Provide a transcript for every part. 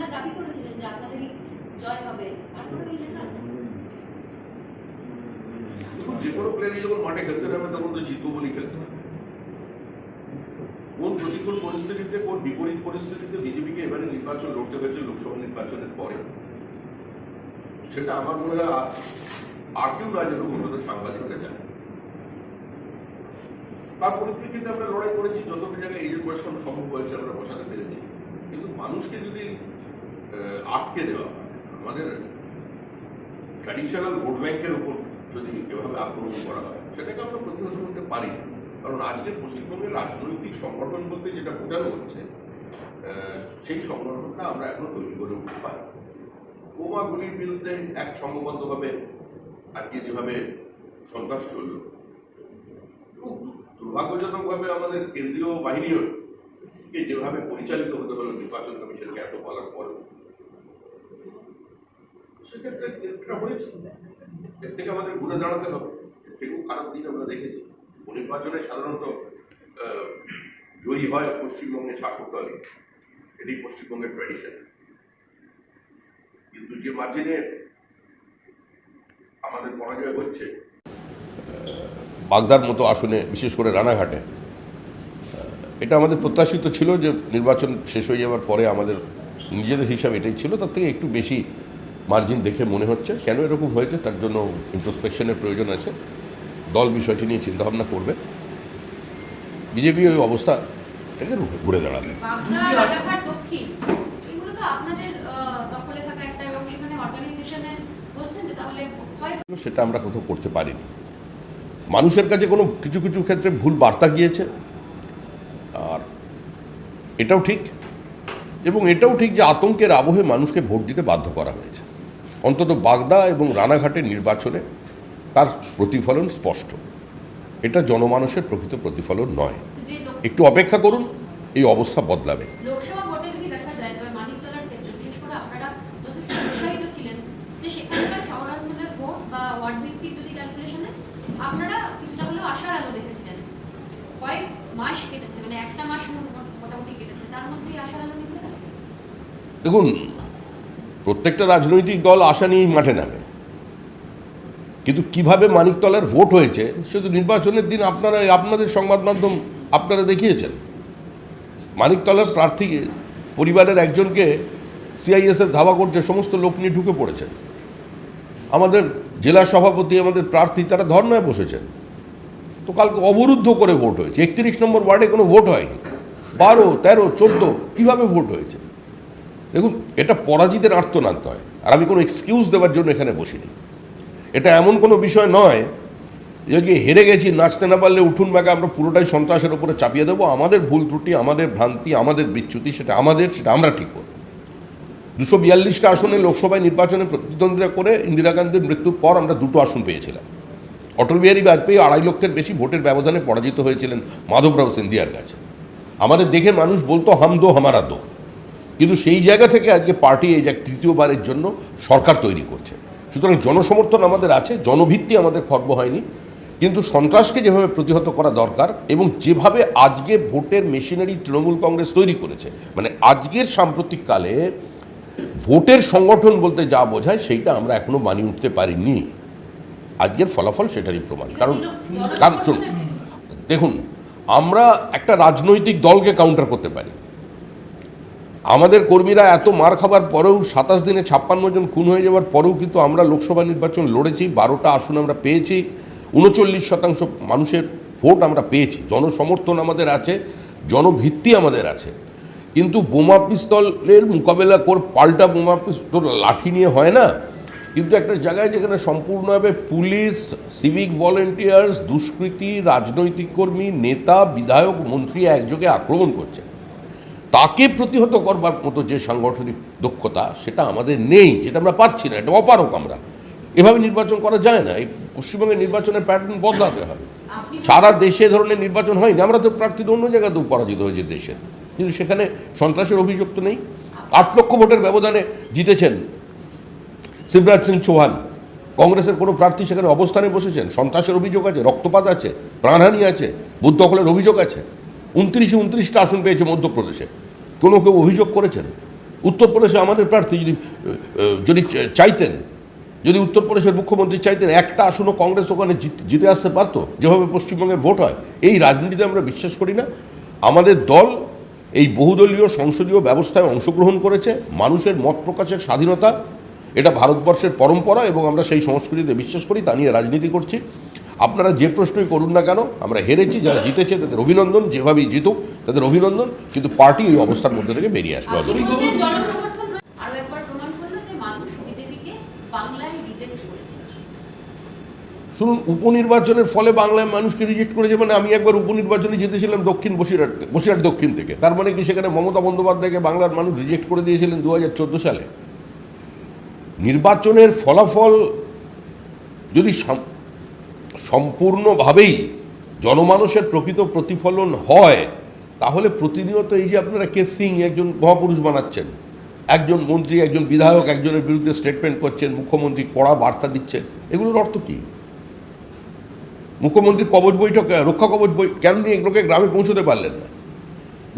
আপনারা দাবি করেছিলেন যে আপনাদেরই জয় হবে। তারপরে এই রেজাল্ট যে কোনো প্লেয়ারই যখন মাঠে খেলতে নামে, তখন তো জিতবো বলেই খেলতে নামে। কোন প্রতিকূল পরিস্থিতিতে, কোন বিপরীত পরিস্থিতিতে বিজেপিকে এবারে নির্বাচন লড়তে হয়েছে লোকসভা নির্বাচনের পরে সেটা আমার মনে হয় আর- কেউ জানুক অন্তত সাংবাদিকরা জানে তার পরিপ্রেক্ষিতে আমরা লড়াই করেছি, যতটা জায়গায় এই কোয়েশন সম্ভব হয়েছে, আমরা বসাতে পেরেছি। কিন্তু মানুষকে যদি আটকে দেওয়া আমাদের ট্র্যাডিশনাল ভোট ব্যাংকের উপর যদি এভাবে আক্রমণ করা হয়, সেটাকে আমরা প্রতিহত করতে পারি। কারণ আজকে পশ্চিমবঙ্গের রাজনৈতিক সংগঠন বলতে যেটা বোঝানো হচ্ছে সেই সংগঠনটা আমরা এখনও তৈরি করে উঠতে পারি বোমাগুলির বিরুদ্ধে এক সংঘবদ্ধভাবে আজকে যেভাবে সন্ত্রাস চলল দুর্ভাগ্যজনকভাবে আমাদের কেন্দ্রীয় বাহিনীও যেভাবে পরিচালিত হতে হলো নির্বাচন কমিশনকে এত বলার পরেও। সেক্ষেত্রে এটা হয়েছে এর থেকে আমাদের ঘুরে দাঁড়াতে হবে। এর থেকেও খারাপ দিন আমরা দেখেছি। নির্বাচনে সাধারণত জয়ী হয় পশ্চিমবঙ্গের শাসক দলই এটি পশ্চিমবঙ্গের ট্র্যাডিশন কিন্তু যে মার্জিনে আমাদের পরাজয় হচ্ছে, বাগদার মতো আসনে, বিশেষ করে রানাঘাটে এটা আমাদের প্রত্যাশিত ছিল যে নির্বাচন শেষ হয়ে যাওয়ার পরে আমাদের নিজেদের হিসাবে এটাই ছিল। তার থেকে একটু বেশি মার্জিন দেখে মনে হচ্ছে। কেন এরকম হয়েছে? তার জন্য ইন্ট্রোস্পেকশনের প্রয়োজন আছে। দল বিষয়টি নিয়ে চিন্তাভাবনা করবে। বিজেপি ওই অবস্থা থেকে ঘুরে দাঁড়াবে। সেটা আমরা কোথাও করতে পারিনি। মানুষের কাছে কোনো কিছু কিছু ক্ষেত্রে ভুল বার্তা গিয়েছে। আর এটাও ঠিক। এবং এটাও ঠিক যে আতঙ্কের আবহে মানুষকে ভোট দিতে বাধ্য করা হয়েছে। অন্তত বাগদা এবং রানাঘাটের নির্বাচনে তার প্রতিফলন স্পষ্ট। এটা জনমানুষের প্রকৃত প্রতিফলন নয়। একটু অপেক্ষা করুন এই অবস্থা বদলাবে। আপনারা কিছুটা হলেও আশার আলো দেখেছিলেন। কয়েক মাস কেটেছে মানে একটা মাস মোটামুটি কেটেছে। তার মধ্যেই আশার আলো দেখুন প্রত্যেকটা রাজনৈতিক দল আশা নিয়েই মাঠে নামে। কিন্তু কীভাবে মানিকতলার ভোট হয়েছে শুধু নির্বাচনের দিন আপনারা, আপনাদের সংবাদ মাধ্যম আপনারা দেখিয়েছেন। মানিকতলার প্রার্থী, পরিবারের একজনকে সিআইএসএফ ধাওয়া করছে, সমস্ত লোক নিয়ে ঢুকে পড়েছেন আমাদের জেলা সভাপতি, আমাদের প্রার্থী, তারা ধর্নায় বসেছেন। তো কালকে অবরুদ্ধ করে ভোট হয়েছে। একত্রিশ নম্বর ওয়ার্ডে কোনো ভোট হয়নি। বারো, তেরো, চোদ্দ, কীভাবে ভোট হয়েছে? দেখুন, এটা পরাজিতের আর্তনাদ নয়। আর আমি কোনো এক্সকিউজ দেওয়ার জন্য এখানে বসিনি। এটা এমন কোনো বিষয় নয় যে কি হেরে গেছি, নাচতে না পারলে উঠুন ব্যাগে আমরা পুরোটাই সন্ত্রাসের উপরে চাপিয়ে দেবো। আমাদের ভুল ত্রুটি, আমাদের ভ্রান্তি, আমাদের বিচ্যুতি, সেটা আমাদের, সেটা আমরা ঠিক করব। দুশো বিয়াল্লিশটা আসনে লোকসভায় নির্বাচনে প্রতিদ্বন্দ্বিতা করে ইন্দিরা গান্ধীর মৃত্যুর পর আমরা দুটো আসন পেয়েছিলাম। অটল বিহারী বাজপেয়ী আড়াই লক্ষের বেশি ভোটের ব্যবধানে পরাজিত হয়েছিলেন মাধবরাও সিন্ধিয়ার কাছে। আমাদের দেখে মানুষ বলতো, হাম দো, হামারা দো। কিন্তু সেই জায়গা থেকে আজকে পার্টি এই যে তৃতীয়বারের জন্য সরকার তৈরি করছে। সুতরাং জনসমর্থন আমাদের আছে জনভিত্তি আমাদের খর্ব হয়নি। কিন্তু সন্ত্রাসকে যেভাবে প্রতিহত করা দরকার এবং যেভাবে আজকে ভোটের মেশিনারি তৃণমূল কংগ্রেস তৈরি করেছে মানে আজকের সাম্প্রতিককালে ভোটের সংগঠন বলতে যা বোঝায় সেইটা আমরা এখনও মানিয়ে উঠতে পারিনি। আজকের ফলাফল সেটারই প্রমাণ। কারণ কারণ শুনুন দেখুন আমরা একটা রাজনৈতিক দলকে কাউন্টার করতে পারি। আমাদের কর্মীরা এত মার খাবার পরেও সাতাশ দিনে ছাপ্পান্ন জন খুন হয়ে যাওয়ার পরেও কিন্তু আমরা লোকসভা নির্বাচন লড়েছি, বারোটা আসন আমরা পেয়েছি, উনচল্লিশ শতাংশ মানুষের ভোট আমরা পেয়েছি। জনসমর্থন আমাদের আছে জনভিত্তি আমাদের আছে। কিন্তু বোমা পিস্তলের মোকাবেলা কর, পাল্টা বোমা পিস্তল, লাঠি নিয়ে হয় না। কিন্তু একটা জায়গায় যেখানে সম্পূর্ণভাবে পুলিশ, সিভিক ভলেন্টিয়ার্স, দুষ্কৃতী, রাজনৈতিক কর্মী, নেতা, বিধায়ক, মন্ত্রী একযোগে আক্রমণ করছে। তাকে প্রতিহত করবার মতো যে সাংগঠনিক দক্ষতা সেটা আমাদের নেই যেটা আমরা পাচ্ছি না এটা অপারক আমরা। এভাবে নির্বাচন করা যায় না এই পশ্চিমবঙ্গের নির্বাচনের প্যাটার্ন বদলাতে হবে। সারা দেশে ধরনের নির্বাচন হয়নি আমরা তো প্রার্থীরা অন্য জায়গাতেও পরাজিত হয়েছে দেশে। কিন্তু সেখানে সন্ত্রাসের অভিযোগ তো নেই। আট লক্ষ ভোটের ব্যবধানে জিতেছেন শিবরাজ সিং চৌহান। কংগ্রেসের কোনো প্রার্থী সেখানে অবস্থানে বসেছেন? সন্ত্রাসের অভিযোগ আছে রক্তপাত আছে প্রাণহানি আছে বুথ দখলের অভিযোগ আছে। উনত্রিশে উনত্রিশটা আসন পেয়েছে মধ্যপ্রদেশে। কোনো কেউ অভিযোগ করেছেন? উত্তরপ্রদেশে আমাদের প্রার্থী যদি যদি চাইতেন, যদি উত্তরপ্রদেশের মুখ্যমন্ত্রী চাইতেন, একটা আসনও কংগ্রেস ওখানে জিতে আসতে পারতো, যেভাবে পশ্চিমবঙ্গের ভোট হয়। এই রাজনীতিতে আমরা বিশ্বাস করি না। আমাদের দল এই বহুদলীয় সংসদীয় ব্যবস্থায় অংশগ্রহণ করেছে, মানুষের মত প্রকাশের স্বাধীনতা, এটা ভারতবর্ষের পরম্পরা এবং আমরা সেই সংস্কৃতিতে বিশ্বাস করি, তা নিয়ে রাজনীতি করছি। আপনারা যে প্রশ্নই করুন না কেন আমরা হেরেছি যারা জিতেছে তাদের অভিনন্দন যেভাবেই জিতুক তাদের অভিনন্দন কিন্তু পার্টি এই অবস্থার মধ্যে থেকে বেরিয়ে আসবে শুনুন উপনির্বাচনের ফলে বাংলায় মানুষকে রিজেক্ট করেছে মানে আমি একবার উপনির্বাচনে জিতেছিলাম দক্ষিণ বসিরহাট বসিরহাট দক্ষিণ থেকে। তার মানে কি সেখানে মমতা বন্দ্যোপাধ্যায়কে বাংলার মানুষ রিজেক্ট করে দিয়েছিলেন দু হাজার চোদ্দ সালে। নির্বাচনের ফলাফল যদি সম্পূর্ণভাবেই জনমানুষের প্রকৃত প্রতিফলন হয়, তাহলে প্রতিনিয়ত এই যে আপনারা কে সিং একজন মহাপুরুষ বানাচ্ছেন, একজন মন্ত্রী, একজন বিধায়ক, একজনের বিরুদ্ধে স্টেটমেন্ট করছেন, মুখ্যমন্ত্রী কড়া বার্তা দিচ্ছেন, এগুলোর অর্থ কী? মুখ্যমন্ত্রী কবচ বৈঠক রক্ষা কবচ বই কেন নিয়ে এগুলোকে গ্রামে পৌঁছতে পারলেন না?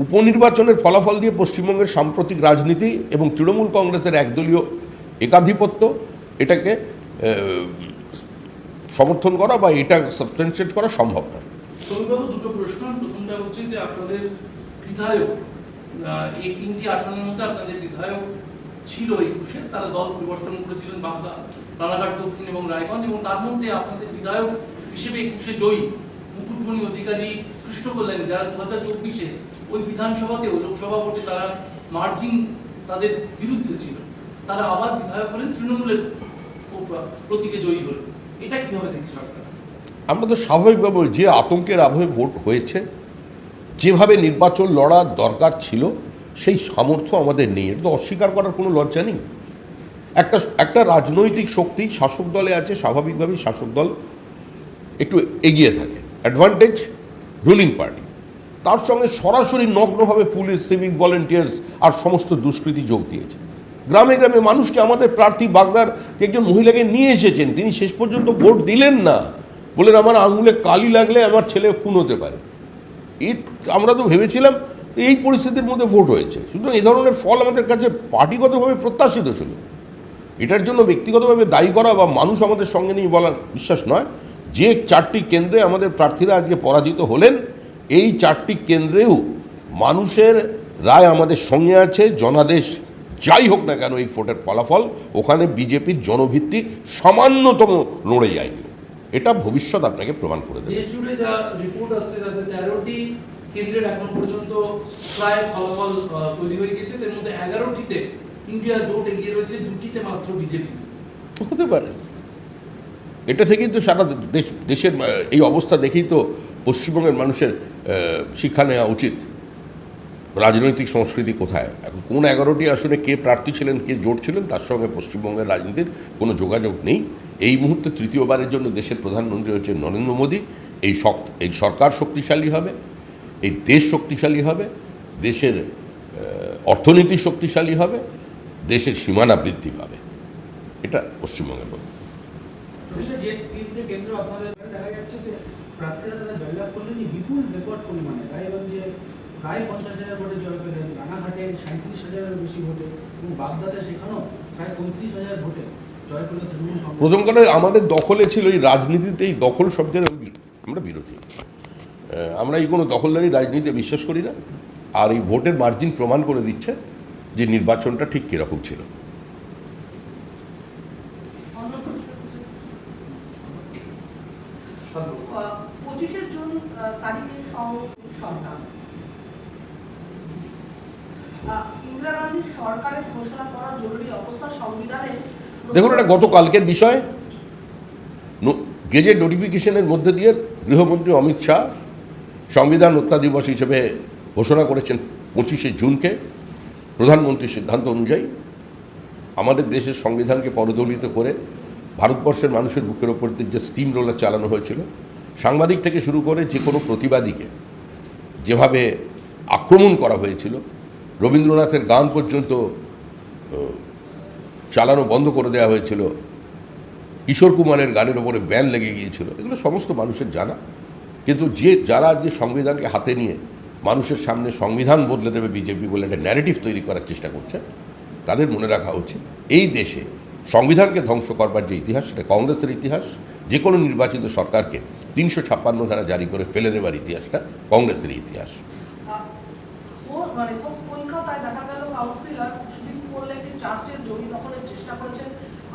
উপনির্বাচনের ফলাফল দিয়ে পশ্চিমবঙ্গের সাম্প্রতিক রাজনীতি এবং তৃণমূল কংগ্রেসের একদলীয় একাধিপত্য, এটাকে সমর্থন করা বা এটা সাবস্টেন্সিয়েট করা সম্ভব নয়। দুটো প্রশ্ন। প্রথমটা হচ্ছে যে আপনাদের বিধায়ক এই তিনটি আসনের মধ্যে আপনাদের বিধায়ক ছিল একুশে তারা দল পরিবর্তন করেছিলেন বাংলা রানাঘাট দক্ষিণ এবং রায়গঞ্জ এবং তার মধ্যে আপনাদের বিধায়ক হিসেবে একুশে জয়ী মুকুটমণি অধিকারী কৃষ্ণ কল্যাণ যারা দু হাজার চব্বিশে ওই বিধানসভাতেও লোকসভা ভোটে তারা মার্জিন তাদের বিরুদ্ধে ছিল। তারা আবার বিধায়ক হলেন, তৃণমূলের প্রতীকে জয়ী হলেন। আমরা তো স্বাভাবিকভাবে যে আতঙ্কের আবহে ভোট হয়েছে, যেভাবে নির্বাচন লড়ার দরকার ছিল, সেই সামর্থ্য আমাদের নেই। এটা তো অস্বীকার করার কোনো লজ্জা নেই। একটা একটা রাজনৈতিক শক্তি শাসক দলে আছে, স্বাভাবিকভাবেই শাসক দল একটু এগিয়ে থাকে। অ্যাডভান্টেজ রুলিং পার্টি তার সঙ্গে সরাসরি নগ্নভাবে পুলিশ সিভিক ভলেন্টিয়ার্স আর সমস্ত দুষ্কৃতী যোগ দিয়েছে। গ্রামে গ্রামে মানুষকে আমাদের প্রার্থী বাগদার একজন মহিলাকে নিয়ে এসেছেন, তিনি শেষ পর্যন্ত ভোট দিলেন না। বলেন, আমার আঙুলে কালি লাগলে আমার ছেলে খুন হতে পারে। এই আমরা তো ভেবেছিলাম এই পরিস্থিতির মধ্যে ভোট হয়েছে। সুতরাং এই ধরনের ফল আমাদের কাছে পার্টিগতভাবে প্রত্যাশিত ছিল। এটার জন্য ব্যক্তিগতভাবে দায়ী করা বা মানুষ আমাদের সঙ্গে নিয়ে বলার বিশ্বাস নয়। যে চারটি কেন্দ্রে আমাদের প্রার্থীরা আজকে পরাজিত হলেন, এই চারটি কেন্দ্রেও মানুষের রায় আমাদের সঙ্গে আছে, জনাদেশ যাই হোক না কেন এই ভোটের ফলাফল ওখানে বিজেপির জনভিত্তি সামান্যতম নড়ে যায়নি। এটা ভবিষ্যৎ আপনাকে প্রমাণ করে দেবে। দেশ জুড়ে যা রিপোর্ট আসছে তাতে তেরোটি কেন্দ্রের এখন পর্যন্ত প্রায় ফলাফল তৈরি হয়ে গেছে। এর মধ্যে এগারোটিতে ইন্ডিয়া জোট এগিয়ে রয়েছে দুটিতে মাত্র বিজেপি। হতে পারে। এটা থেকেই তো সারা দেশ দেশের এই অবস্থা দেখেই তো পশ্চিমবঙ্গের মানুষের শিক্ষা নেওয়া উচিত। রাজনৈতিক সংস্কৃতি কোথায়? এখন কোন এগারোটি আসনে কে প্রার্থী ছিলেন, কে জোট ছিলেন, তার সঙ্গে পশ্চিমবঙ্গের রাজনীতির কোনো যোগাযোগ নেই। এই মুহূর্তে তৃতীয়বারের জন্য দেশের প্রধানমন্ত্রী হচ্ছে নরেন্দ্র মোদী। এই এই সরকার শক্তিশালী হবে, এই দেশ শক্তিশালী হবে, দেশের অর্থনীতি শক্তিশালী হবে, দেশের সীমানা বৃদ্ধি পাবে। এটা পশ্চিমবঙ্গের বলব বিশেষ যে তিনটে কেন্দ্র আপনাদের দেখা যাচ্ছে যে প্রার্থীরা তারা জয়লাভ করলেন এই বিপুল রেকর্ড পরিমাণে রায়গঞ্জে প্রায় পঞ্চাশ হাজার ভোটে জয় পেলেন রানাঘাটে সাঁত্রিশ হাজারের বেশি ভোটে এবং বাগদাতে সেখানেও প্রায় পঁয়ত্রিশ হাজার ভোটে জয় পেল প্রথম কথা, আমাদের দখলে ছিল এই রাজনীতিতে এই দখল শব্দের আমরা বিরোধী। আমরা এই কোনো দখলদারি রাজনীতিতে বিশ্বাস করি না। আর এই ভোটের মার্জিন প্রমাণ করে দিচ্ছে যে নির্বাচনটা ঠিক কীরকম ছিল পঁচিশে জুন আহ, তারিখে সং- সরকার আহ, ইন্দিরা গান্ধীর সরকারের ঘোষণা করা জরুরি অবস্থা সংবিধানের দেখুন এটা গতকালকের বিষয়। গেজেট নোটিফিকেশনের মধ্যে দিয়ে গৃহমন্ত্রী অমিত শাহ সংবিধান হত্যা দিবস হিসেবে ঘোষণা করেছেন পঁচিশে জুনকে, প্রধানমন্ত্রীর সিদ্ধান্ত অনুযায়ী, আমাদের দেশের সংবিধানকে পদদলিত করে ভারতবর্ষের মানুষের বুকের ওপর দিয়ে যে স্টিম রোলার চালানো হয়েছিল, সাংবাদিক থেকে শুরু করে যে কোনো প্রতিবাদীকে যেভাবে আক্রমণ করা হয়েছিল রবীন্দ্রনাথের গান পর্যন্ত চালানো বন্ধ করে দেওয়া হয়েছিল। কিশোর কুমারের গানের ওপরে ব্যান লেগে গিয়েছিল। এগুলো সমস্ত মানুষের জানা। কিন্তু যে, যারা আজকে সংবিধানকে হাতে নিয়ে মানুষের সামনে সংবিধান বদলে দেবে বিজেপি বলে একটা ন্যারেটিভ তৈরি করার চেষ্টা করছে, তাদের মনে রাখা উচিত, এই দেশে সংবিধানকে ধ্বংস করবার যে ইতিহাস, সেটা কংগ্রেসের ইতিহাস, যে কোনো নির্বাচিত সরকারকে তিনশো ছাপ্পান্ন ধারা জারি করে ফেলে দেওয়ার ইতিহাসটা কংগ্রেসের ইতিহাস আহ, ও- মানে কো- কলকাতায় দেখা গেল কাউন্সিলর সুদীপ করলে একটি চার্চের জমি দখলের চেষ্টা করেছেন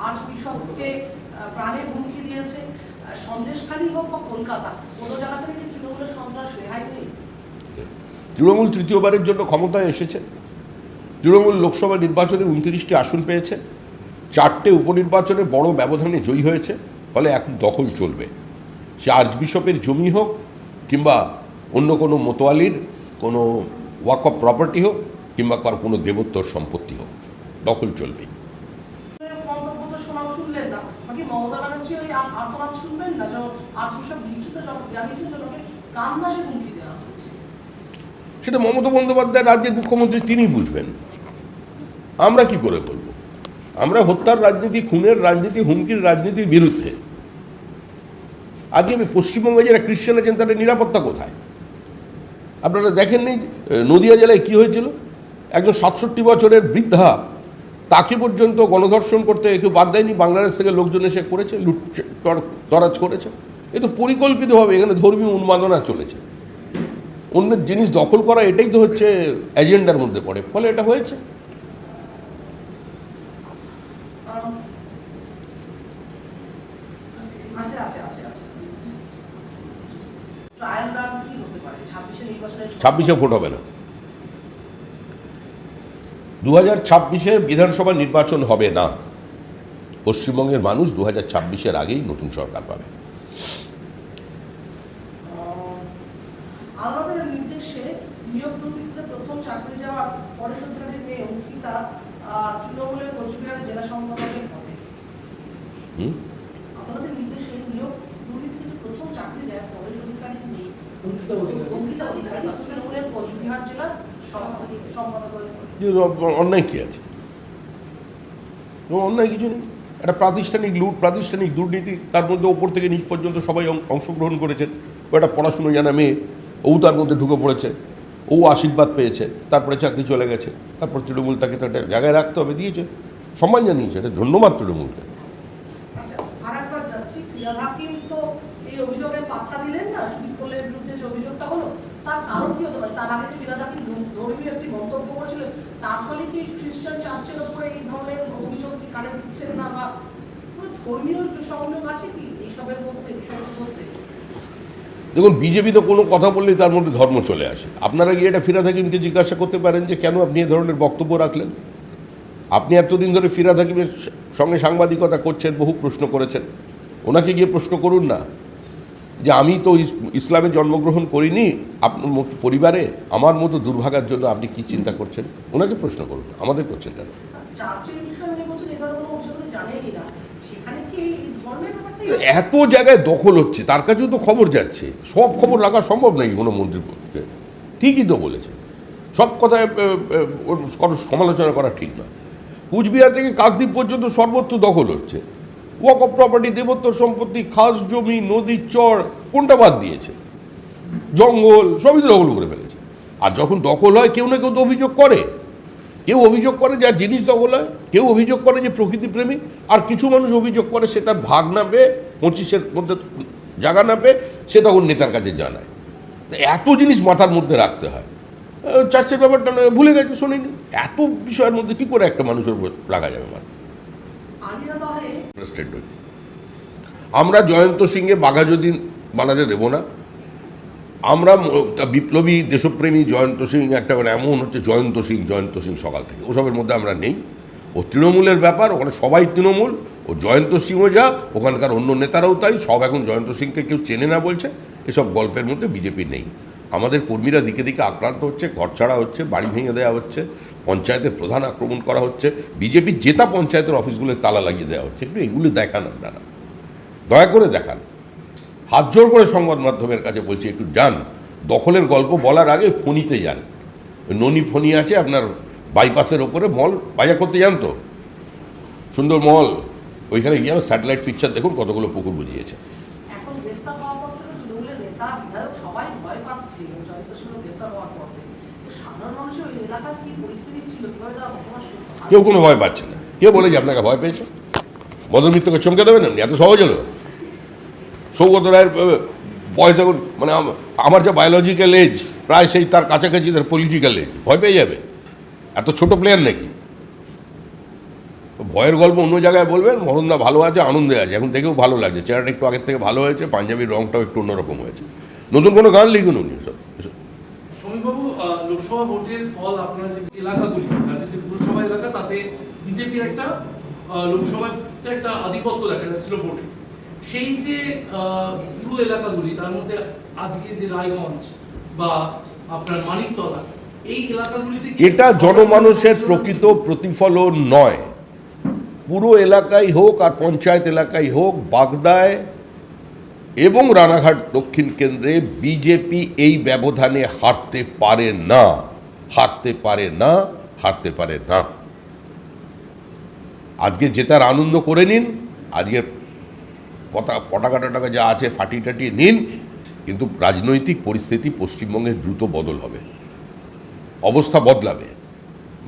আর্চ বিশপকে আহ, প্রাণের হুমকি দিয়েছে। সন্দেশখালী হোক বা কলকাতা কোনো জায়গা থেকে তৃণমূলের সন্ত্রাস রেহাই নেই? তৃণমূল তৃতীয়বারের জন্য ক্ষমতায় এসেছে। তৃণমূল লোকসভা নির্বাচনে উনত্রিশটি আসন পেয়েছে। চারটে উপনির্বাচনে বড় ব্যবধানে জয়ী হয়েছে ফলে এখন দখল চলবে। সে আর্চ বিশপের জমি হোক কিংবা অন্য কোনো মোতোয়ালির কোনো ওয়াক অফ প্রপার্টি হোক কিংবা কার কোনো দেবোত্তর সম্পত্তি হোক। দখল চলবে। সেটা মমতা বন্দ্যোপাধ্যায় রাজ্যের মুখ্যমন্ত্রী তিনি বুঝবেন। আমরা কি করে বলব? আমরা হত্যার রাজনীতি খুনের রাজনীতি হুমকির রাজনীতির বিরুদ্ধে। আজকে আমি পশ্চিমবঙ্গে যারা খ্রিস্টান আছেন তাদের নিরাপত্তা কোথায়? আপনারা দেখেননি নদিয়া জেলায় কি হয়েছিল? একজন সাতষট্টি বছরের বৃদ্ধা তাকে পর্যন্ত গণধর্ষণ করতে কেউ বাদ দেয়নি বাংলাদেশ থেকে লোকজন এসে করেছে লুট দরাজ করেছে। এ তো পরিকল্পিতভাবে এখানে ধর্মীয় উন্মাদনা চলেছে। অন্যের জিনিস দখল করা এটাই তো হচ্ছে এজেন্ডার মধ্যে পড়ে ফলে এটা হয়েছে। পারে? ছাব্বিশে নির্বাচনে ছাব্বিশে ভোট হবে না। দু হাজার ছাব্বিশে বিধানসভা নির্বাচন হবে না। পশ্চিমবঙ্গের মানুষ দু হাজার ছাব্বিশের আগেই নতুন সরকার পাবে। সভাপতি অ- অন্যায় কী আছে? অন্যায় কিছু নেই। একটা প্রাতিষ্ঠানিক লুট, প্রাতিষ্ঠানিক দুর্নীতি, তার মধ্যে ওপর থেকে নিচ পর্যন্ত সবাই অংশগ্রহণ করেছেন। ও একটা পড়াশুনো জানা মেয়ে, ও তার মধ্যে ঢুকে পড়েছে। ও আশীর্বাদ পেয়েছে, তারপরে চাকরি চলে গেছে। তারপর তৃণমূল তাকে তো একটা জায়গায় রাখতে হবে, দিয়েছে। সম্মান জানিয়েছে, এটা ধন্যবাদ তৃণমূলকে আচ্ছা আর একবার যাচ্ছি ফিরাদ হাকিম তো এই অভিযোগের পাত্তা দিলেন না সুদীপ কোলের বিরুদ্ধে যে অভিযোগটা হলো তার কারণ কি হতে পারে তার আগে যে ফিরাদ হাকিম ধর- ধর্মীয় একটি মন্তব্য করেছিলেন তার ফলে কি চার্চের উপরে এই ধরনের অভিযোগ কি কানে দিচ্ছেন না বা ধর্মীয় সংযোগ আছে কি এইসবের মধ্যে বিষয়গুলোর মধ্যে? দেখুন, বিজেপি তো কোনো কথা বললেই তার মধ্যে ধর্ম চলে আসে। আপনারা গিয়ে এটা ফিরাদ হাকিমকে জিজ্ঞাসা করতে পারেন যে কেন আপনি এ ধরনের বক্তব্য রাখলেন? আপনি এতদিন ধরে ফিরাদ হাকিমের সঙ্গে সাংবাদিকতা করছেন, বহু প্রশ্ন করেছেন। ওনাকে গিয়ে প্রশ্ন করুন না। যে আমি তো ইসলামে জন্মগ্রহণ করিনি আপনার মতো পরিবারে আমার মতো দুর্ভাগার জন্য আপনি কি চিন্তা করছেন? ওনাকে প্রশ্ন করুন আমাদের করছেন কেন? এত জায়গায় দখল হচ্ছে তার কাছেও তো খবর যাচ্ছে। সব খবর রাখা সম্ভব নাকি কোনো মন্ত্রীর পক্ষে ঠিকই তো বলেছে সব কথায় সমালোচনা করা ঠিক না কুচবিহার থেকে কাকদ্বীপ পর্যন্ত সর্বত্র দখল হচ্ছে। ওয়াক অফ প্রপার্টি দেবোত্তর সম্পত্তি খাস জমি নদী চর কোনটা বাদ দিয়েছে? জঙ্গল সবই তো দখল করে ফেলেছে। আর যখন দখল হয় কেউ না কেউ তো অভিযোগ করে। কেউ অভিযোগ করে যার জিনিস দখল হয় কেউ অভিযোগ করে যে প্রকৃতি প্রেমী আর কিছু মানুষ অভিযোগ করে সে তার ভাগ না পেয়ে পঁচিশের মধ্যে জায়গা না পেয়ে সে তখন নেতার কাছে জানায়। এত জিনিস মাথার মধ্যে রাখতে হয়। চার্চের ব্যাপারটা নয়, ভুলে গেছে শোনেনি। এত বিষয়ের মধ্যে কি করে একটা মানুষের রাখা যাবে মানে ইন্টারেস্টেড নই আমরা জয়ন্ত সিংয়ে বাঘাযতীন বানাতে দেব না, আমরা বিপ্লবী দেশপ্রেমী জয়ন্ত সিং একটা মানে এমন হচ্ছে জয়ন্ত সিং জয়ন্ত সিং সকাল থেকে। ওসবের মধ্যে আমরা নেই। ও তৃণমূলের ব্যাপার, ওখানে সবাই তৃণমূল, ও জয়ন্ত সিংও যা, ওখানকার অন্য নেতারাও তাই, সব এখন জয়ন্ত সিংকে কেউ চেনে না বলছে, এসব গল্পের মধ্যে বিজেপি নেই। আমাদের কর্মীরা দিকে দিকে আক্রান্ত হচ্ছে, ঘর ছাড়া হচ্ছে, বাড়ি ভেঙে দেওয়া হচ্ছে, পঞ্চায়েতের প্রধান আক্রমণ করা হচ্ছে, বিজেপি জেতা পঞ্চায়েতের অফিসগুলোর তালা লাগিয়ে দেওয়া হচ্ছে। একটু এগুলি দেখান আপনারা। দয়া করে দেখান। হাত জোর করে সংবাদ মাধ্যমের কাছে বলছি, একটু যান। দখলের গল্প বলার আগে ফণিতে যান। ননি ফণি আছে, আপনার বাইপাসের ওপরে, মল বাজার করতে যান তো? সুন্দর মল ওইখানে গিয়ে আমার স্যাটেলাইট পিকচার দেখুন, কতগুলো পুকুর বুঝিয়েছে এখন গ্রেফতার হওয়ার পর থেকে তৃণমূলের নেতা বিধায়ক সবাই ভয় পাচ্ছে জয়ন্ত সিংহ গ্রেফতার হওয়ার পর থেকে তো সাধারণ মানুষের ওই এলাকার কি পরিস্থিতি ছিল কীভাবে তারা বসবাস করতো কেউ কোনো ভয় পাচ্ছে না। কে বলে যে আপনাকে ভয় পেয়েছে? মদন মিত্রকে চমকে দেবেন এমনি? এত সহজ হলো। সৌগত রায়ের বয়স এখন মানে আমার যা বায়োলজিক্যাল এজ প্রায় সেই তার কাছাকাছি তার পলিটিক্যাল এজ ভয় পেয়ে যাবে। এত ছোট প্লেয়ার নাকি? ভয়ের গল্প অন্য জায়গায় বলবেন মরণদা ভালো আছে, আনন্দে আছে। এখন দেখেও ভালো লাগছে। চেহারাটা একটু আগের থেকে ভালো হয়েছে, পাঞ্জাবির রংটাও একটু অন্যরকম হয়েছে। নতুন কোনো গান লিখুন উনি। সমীরবাবু লোকসভা ভোটের ফল আপনার যে এলাকাগুলি, রাজ্যের যে পুরসভা এলাকা, তাতে বিজেপির একটা লোকসভাতে একটা আধিপত্য দেখা যাচ্ছিল ভোটে। সেই যে পুরো এলাকাগুলি, তার মধ্যে আজকে যে রায়গঞ্জ বা আপনার মানিকতলা, এই এলাকাগুলিতে এটা জনমানুষের প্রকৃত প্রতিফলন নয়। পুরো এলাকায় হোক আর পঞ্চায়েত এলাকায় হোক, বাগদায় এবং রানাঘাট দক্ষিণ কেন্দ্রে বিজেপি এই ব্যবধানে হারতে পারে না। হারতে পারে না, হারতে পারে না। আজকে জেতার আনন্দ করে নিন, আজকে পটাকা টটাকা যা আছে ফাটিয়ে টাটিয়ে নিন, কিন্তু রাজনৈতিক পরিস্থিতি পশ্চিমবঙ্গে দ্রুত বদল হবে। অবস্থা বদলাবে,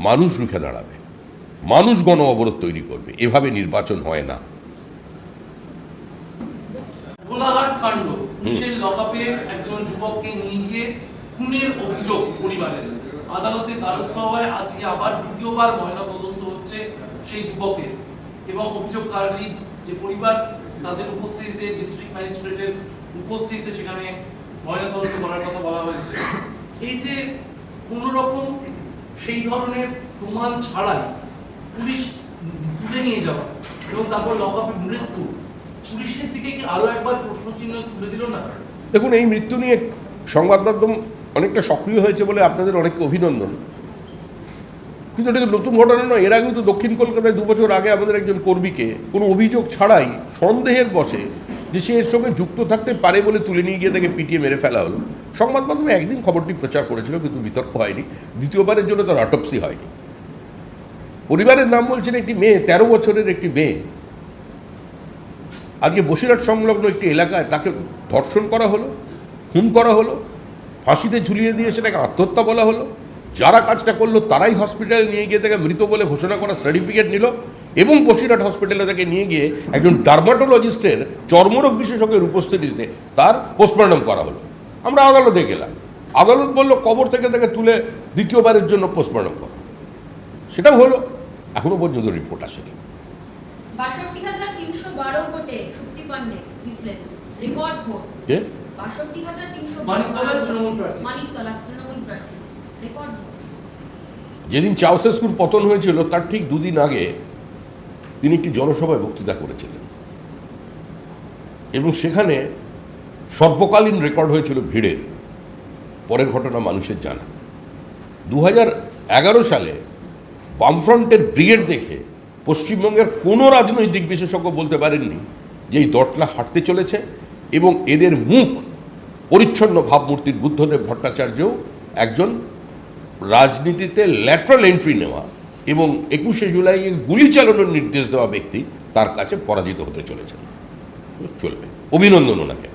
মানুষ রুখে দাঁড়াবে, মানুষ গণ অবরোধ তৈরি করবে, এভাবে নির্বাচন হয় না। কাণ্ড লকআপে একজন যুবককে নিয়ে গিয়ে খুনের অভিযোগ পরিবারের। আদালতে দ্বারস্থ আজকে আবার দ্বিতীয়বার ময়না তদন্ত হচ্ছে সেই যুবকের। এবং অভিযোগকারী যে পরিবার তাদের উপস্থিতিতে ডিস্ট্রিক্ট ম্যাজিস্ট্রেটের উপস্থিতিতে সেখানে ময়না তদন্ত করার কথা বলা হয়েছে। এই যে কোন রকম সেই ধরনের প্রমাণ ছাড়াই পুলিশ তুলে নিয়ে যাওয়া এবং তারপর লকআপে মৃত্যু পুলিশের দিকে কি আরও একবার তুলে দিল না? দেখুন, এই মৃত্যু নিয়ে সংবাদ মাধ্যম অনেকটা সক্রিয় হয়েছে বলে আপনাদের অনেককে অভিনন্দন। কিন্তু এটা নতুন ঘটনা নয়। এর আগেও তো দক্ষিণ কলকাতায় দু বছর আগে আমাদের একজন কর্মীকে কোনো অভিযোগ ছাড়াই সন্দেহের বসে যে সে এর সঙ্গে যুক্ত থাকতে পারে বলে তুলে নিয়ে গিয়ে তাকে পিটিয়ে মেরে ফেলা হলো। সংবাদ মাধ্যমে একদিন খবরটি প্রচার করেছিল, কিন্তু বিতর্ক হয়নি। দ্বিতীয়বারের জন্য তার অটপসি হয়নি। পরিবারের নাম বলছেন একটি মেয়ে, তেরো বছরের একটি মেয়ে। আজকে বসিরহাট সংলগ্ন একটি এলাকায় তাকে ধর্ষণ করা হলো, খুন করা হলো, ফাঁসিতে ঝুলিয়ে দিয়ে সেটাকে আত্মহত্যা বলা হলো। যারা কাজটা করল তারাই হসপিটালে নিয়ে গিয়ে তাকে মৃত বলে ঘোষণা করার সার্টিফিকেট নিল এবং বসিরহাট হসপিটালে তাকে নিয়ে গিয়ে একজন ডার্মাটোলজিস্টের চর্মরোগ বিশেষজ্ঞের উপস্থিতিতে তার পোস্টমর্টম করা হলো। আমরা আদালতে গেলাম। আদালত বলল, কবর থেকে তাকে তুলে দ্বিতীয়বারের জন্য পোস্টমর্টম করা। সেটাও হলো। এখনও পর্যন্ত রিপোর্ট আসেনি। বারো ভোটে শক্তি পান্ডে জিতলেন। রেকর্ড ভোট। কে? বাষট্টি হাজার তিনশো মানিকতলার তৃণমূল প্রার্থী। মানিকতলা তৃণমূল প্রার্থী। রেকর্ড ভোট। যেদিন চাউসেস্কুর পতন হয়েছিল তার ঠিক দুদিন আগে তিনি একটি জনসভায় বক্তৃতা করেছিলেন। এবং সেখানে সর্বকালীন রেকর্ড হয়েছিল ভিড়ের। পরের ঘটনা মানুষের জানা। দু এগারো সালে বামফ্রন্টের ব্রিগেড দেখে পশ্চিমবঙ্গের কোনো রাজনৈতিক বিশেষজ্ঞ বলতে পারেননি যে এই দটলা হাঁটতে চলেছে এবং এদের মুখ পরিচ্ছন্ন ভাবমূর্তির বুদ্ধদেব ভট্টাচার্যও একজন রাজনীতিতে ল্যাটারাল এন্ট্রি নেওয়া এবং একুশে জুলাই গুলি চালানোর নির্দেশ দেওয়া ব্যক্তি তার কাছে পরাজিত হতে চলেছেন। চলবে। অভিনন্দন ওনাকে।